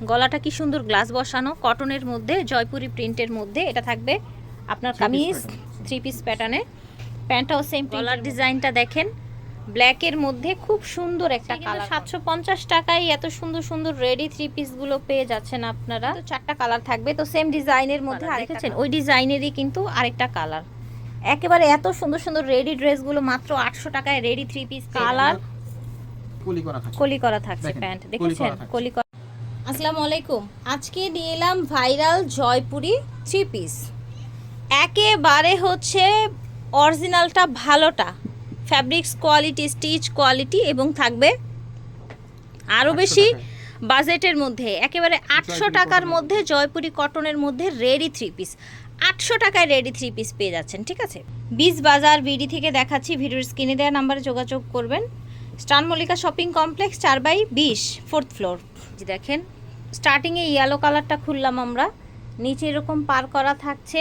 গলাটা কি সুন্দর গ্লাস বসানো কটনের মধ্যে জয়পুরি প্রিন্টের মধ্যে এটা থাকবে আপনার কামিজ থ্রি পিস প্যাটার্নে প্যান্টটাও সেম গলার ডিজাইনটা দেখেন ব্ল্যাকের মধ্যে খুব সুন্দর একটা কালার সাতশো পঞ্চাশ টাকায় এত সুন্দর সুন্দর রেডি থ্রি পিসগুলো পেয়ে যাচ্ছেন আপনারা। তো চারটা কালার থাকবে তো সেম ডিজাইনের মধ্যে দেখেছেন ওই ডিজাইনেরই কিন্তু আরেকটা কালার একেবারে এত সুন্দর সুন্দর রেডি ড্রেসগুলো মাত্র আটশো টাকায় রেডি থ্রি পিস কালার কুলি করা থাকে কলি করা থাকছে প্যান্ট দেখেছেন? কলি করা আসসালামু আলাইকুম। আজকে নিয়ে এলাম ভাইরাল জয়পুরি থ্রি পিস একেবারে হচ্ছে অরিজিনালটা ভালোটা। ফ্যাব্রিক্স কোয়ালিটি স্টিচ কোয়ালিটি এবং থাকবে আরও বেশি বাজেটের মধ্যে। একেবারে আটশো টাকার মধ্যে জয়পুরি কটনের মধ্যে রেডি থ্রি পিস আটশো টাকায় রেডি থ্রি পিস পেয়ে যাচ্ছেন ঠিক আছে? বিজ বাজার বিডি থেকে দেখাচ্ছি ভিডিওর স্ক্রিনে দেওয়া নাম্বারে যোগাযোগ করবেন। স্টান মল্লিকা শপিং কমপ্লেক্স চার বাই বিশ ফোর্থ ফ্লোর দেখেন। স্টার্টিংয়ে ইয়েলো কালারটা খুললাম আমরা। নিচে এরকম পার করা থাকছে,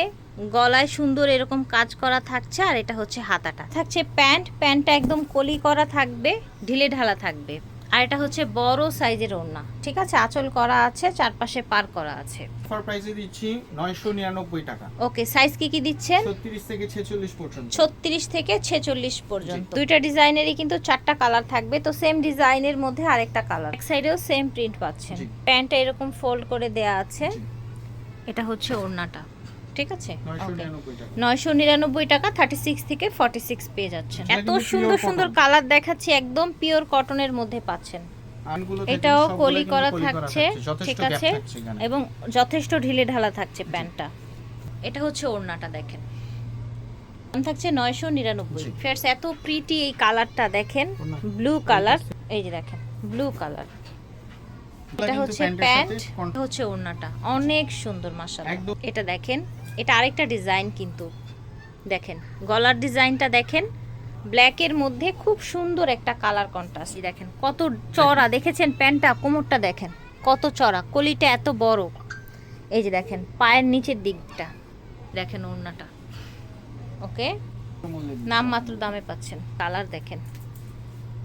গলায় সুন্দর এরকম কাজ করা থাকছে, আর এটা হচ্ছে হাতাটা। থাকছে প্যান্ট, প্যান্টটা একদম কলি করা থাকবে, ঢিলে ঢালা থাকবে। আর এটা হচ্ছে বড় সাইজের ওড়না। ঠিক আছে? আঁচল করা আছে চারপাশে পার করা আছে। অফার প্রাইসে দিচ্ছি নয়শো নিরানব্বই টাকা। ওকে সাইজ কি কি দিচ্ছেন? ছত্রিশ থেকে ছেচল্লিশ পর্যন্ত। ছত্রিশ থেকে ছেচল্লিশ পর্যন্ত। দুইটা ডিজাইনেরই কিন্তু চারটা কালার থাকবে। তো সেম ডিজাইনের মধ্যে আরেকটা কালার। এক সাইডেও সেম প্রিন্ট পাচ্ছেন। প্যান্টটা এরকম ফোল্ড করে দেয়া আছে। এটা হচ্ছে ওড়নাটা। ঠিক আছে? নয়শো নিরানব্বই টাকা। থার্টি সিক্স থেকে ফর্টি সিক্স পেয়ে যাচ্ছেন। এত সুন্দর সুন্দর কালার দেখাচ্ছি একদম পিওর কটনের মধ্যে পাচ্ছেন। এটাও কলি করা থাকছে ঠিক আছে? এবং যথেষ্ট ঢিলে ঢালা থাকছে প্যান্টটা। এটা হচ্ছে ওড়নাটা দেখেন। দাম থাকছে নয়শো নিরানব্বই। ফেয়ার্স এত প্রিটি এই কালারটা দেখেন ব্লু কালার এই যে দেখেন ব্লু কালার এটা হচ্ছে প্যান্ট এটা হচ্ছে ওড়নাটা। অনেক সুন্দর মাশাআল্লাহ। এটা দেখেন এটা আরেকটা ডিজাইন কিন্তু। দেখেন গলার ডিজাইনটা দেখেন ব্ল্যাকের মধ্যে খুব সুন্দর একটা কালার কন্ট্রাস্ট। দেখেন কত চড়া দেখেছেন প্যান্টটা কোমরটা দেখেন কত চড়া কলিটা এত বড়। এই যে দেখেন পায়ের নিচের দিকটা দেখেন ওড়নাটা। ওকে? নাম মাত্র দামে পাচ্ছেন। কালার দেখেন।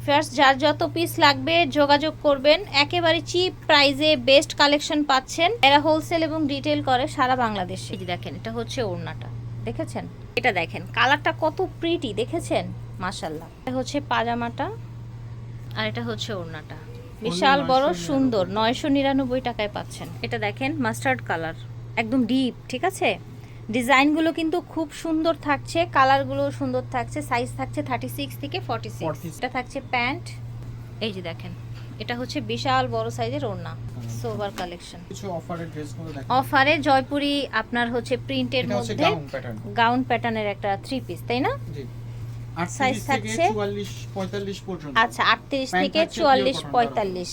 ফার্স্ট যার যত পিস লাগবে যোগাযোগ করবেন। একেবারে চিপ প্রাইজে বেস্ট কালেকশন পাচ্ছেন। এরা হোলসেল এবং রিটেল করে সারা বাংলাদেশে। এই দেখেন এটা হচ্ছে ওড়নাটা। দেখেছেন? এটা দেখেন কালারটা কত প্রিটি দেখেছেন? মাশাল্লাহ এটা হচ্ছে পাজামাটা আর এটা হচ্ছে ওড়নাটা। বিশাল বড় সুন্দর নয়শো নিরানব্বই টাকায় পাচ্ছেন। এটা দেখেন মাস্টার্ড কালার একদম ডিপ ঠিক আছে? ডিজাইনগুলো কিন্তু খুব সুন্দর থাকছে কালারগুলো সুন্দর থাকছে সাইজ থাকছে থার্টি সিক্স থেকে ফর্টি সিক্স এটা থাকছে প্যান্ট। এই যে দেখেন এটা হচ্ছে বিশাল বড় সাইজের ওড়না সোভার কালেকশন কিছু অফারের ড্রেসগুলো দেখেন। অফারে জয়পুরি আপনার হচ্ছে প্রিন্টের মধ্যে গাউন প্যাটার্নের একটা থ্রি পিস তাই না? জি। Size 38 থেকে থাকছে? 44 45 পর্যন্ত। আচ্ছা আটত্রিশ Pant থেকে থাকছে pure চুয়াল্লিশ পঁয়তাল্লিশ।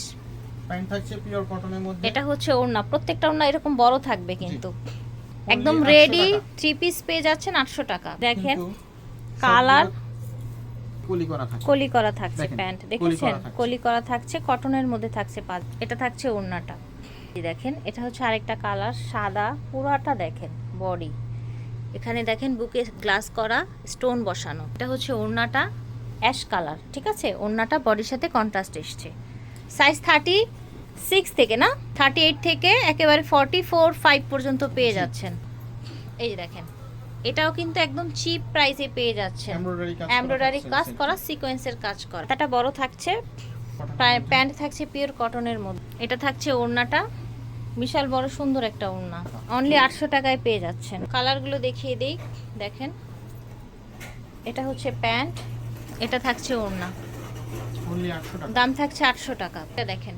প্যান্ট থাকছে পিওর কটনের মধ্যে। এটা হচ্ছে ওড়না প্রত্যেকটা ওড়না এরকম বড় থাকবে কিন্তু। একদম রেডি থ্রি পিস পেয়ে যাচ্ছেন আটশো টাকা। দেখেন কালার কলি করা থাকছে। প্যান্ট দেখেছেন। কলি করা থাকছে কটনের মধ্যে থাকছে পাঁচ এটা থাকছে ওড়নাটা। দেখেন এটা হচ্ছে আরেকটা কালার সাদা পুরাটা দেখেন বডি। এখানে দেখেন বুকে গ্লাস করা স্টোন বসানো। এটা হচ্ছে ওড়নাটা অ্যাশ কালার ঠিক আছে? ওড়নাটা বডির সাথে কন্ট্রাস্ট এসছে। সাইজ থার্টি সিক্স থেকে না থার্টি এইট থেকে একেবারে ফর্টি ফোর ফাইভ পর্যন্ত পেয়ে যাচ্ছেন। এই যে দেখেন এটাও কিন্তু একদম চিপ প্রাইসে পেয়ে যাচ্ছে এমব্রয়ডারি কাজ। করা সিকোয়েন্সের কাজ করা এটা বড় থাকছে। প্যান্ট থাকছে পিওর কটনের মধ্যে। এটা থাকছে ওড়নাটা বিশাল বড় সুন্দর একটা ওড়না। অনলি আটশো টাকায় পেয়ে যাচ্ছেন। কালারগুলো দেখিয়ে দেই দেখেন। এটা হচ্ছে প্যান্ট এটা থাকছে ওড়না। Only 800 টাকা। দাম থাকছে আটশো টাকা। এটা দেখেন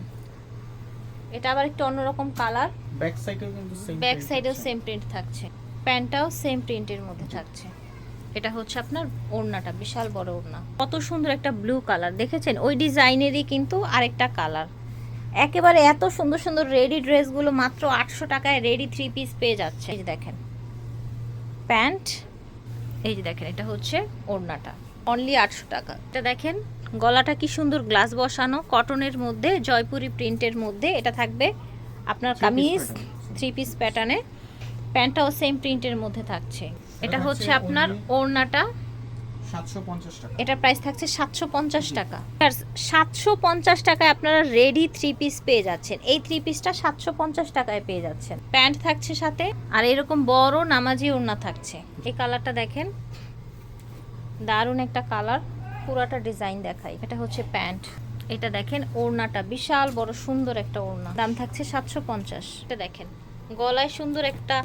এটা আবার একটু অন্যরকম কালার। ব্যাক সাইডেও কিন্তু সেম ব্যাক সাইডেও সেম প্রিন্ট থাকছে। প্যান্টটাও সেম প্রিন্টের মধ্যে থাকছে। এটা হচ্ছে আপনার ওড়নাটা বিশাল বড় ওড়না। কত সুন্দর একটা ব্লু কালার দেখেছেন? ওই ডিজাইনেরই কিন্তু আরেকটা কালার একেবারে এত সুন্দর সুন্দর রেডি ড্রেসগুলো মাত্র আটশো টাকায় রেডি থ্রি পিস পেয়ে যাচ্ছে। এই যে দেখেন। প্যান্ট এই যে দেখেন এটা হচ্ছে ওড়নাটা। অনলি আটশো টাকা। এটা দেখেন গলাটা কি সুন্দর গ্লাস বসানো কটনের মধ্যে জয়পুরি প্রিন্টের মধ্যে এটা থাকবে আপনার কামিজ থ্রি পিস প্যাটার্নে প্যান্টটাও সেম প্রিন্টের মধ্যে থাকছে। এটা এটা হচ্ছে আপনার ওড়নাটা। সাতশো পঞ্চাশ টাকা। এটার প্রাইস থাকছে সাতশো পঞ্চাশ টাকা। সাতশো পঞ্চাশ টাকায় আপনারা রেডি থ্রি পিস পেয়ে যাচ্ছেন। এই থ্রি পিসটা সাতশো পঞ্চাশ টাকায় পেয়ে যাচ্ছেন। প্যান্ট থাকছে সাথে আর এরকম বড় নামাজি ওড়না থাকছে। এই কালারটা দেখেন দারুণ একটা কালার পুরাটা ডিজাইন দেখাই। এটা হচ্ছে প্যান্ট। এটা দেখেন ওড়নাটা বিশাল বড় সুন্দর একটা ওড়না। দাম থাকছে সাতশো পঞ্চাশ। এটা দেখেন গলায় সুন্দর একটা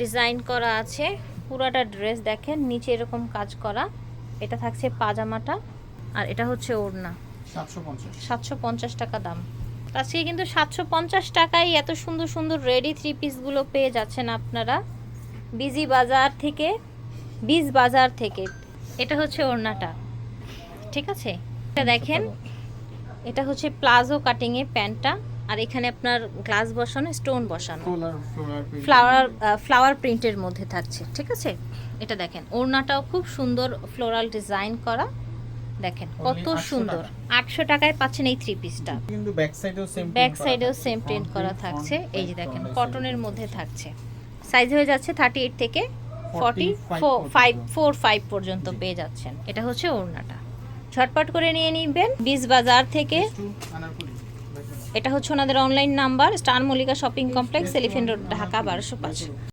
ডিজাইন করা আছে। পুরাটা ড্রেস দেখেন নিচে এরকম কাজ করা। এটা থাকছে পাজামাটা আর এটা হচ্ছে ওড়না। সাতশো পঞ্চাশ। টাকা দাম। আজকে কিন্তু সাতশো পঞ্চাশ টাকায় এত সুন্দর সুন্দর রেডি থ্রি পিসগুলো পেয়ে যাচ্ছেন আপনারা। বিজি বাজার থেকে বীজ বাজার থেকে। এটা হচ্ছে ওড়নাটা। ঠিক আছে? এটা দেখেন এটা হচ্ছে প্লাজো কাটিংয়ে প্যান্টটা আর এখানে আপনার গ্লাস বসানো স্টোন বসানো। ফ্লাওয়ার ফ্লাওয়ার প্রিন্টের মধ্যে। থাকছে ঠিক আছে? এটা দেখেন ওড়নাটাও খুব সুন্দর ফ্লোরাল ডিজাইন করা। দেখেন কত সুন্দর। আটশো টাকায় পাচ্ছেন এই থ্রি পিসটা কিন্তু ব্যাক সাইডেও সেম ব্যাক সাইডেও সেম প্রিন্ট করা থাকছে। এই যে দেখেন কটনের মধ্যে থাকছে। সাইজ হয়ে যাচ্ছে থার্টি এইট থেকে ফর্টি 45 ফাইভ ফোর ফাইভ পর্যন্ত পেয়ে যাচ্ছেন। এটা হচ্ছে ওড়নাটা। ঝটপট করে নিয়ে নিবেন বিশ বাজার থেকে এটা হচ্ছে ওনাদের online number Star Mallika shopping complex Elephant Road Dhaka বারোশো পাঁচ।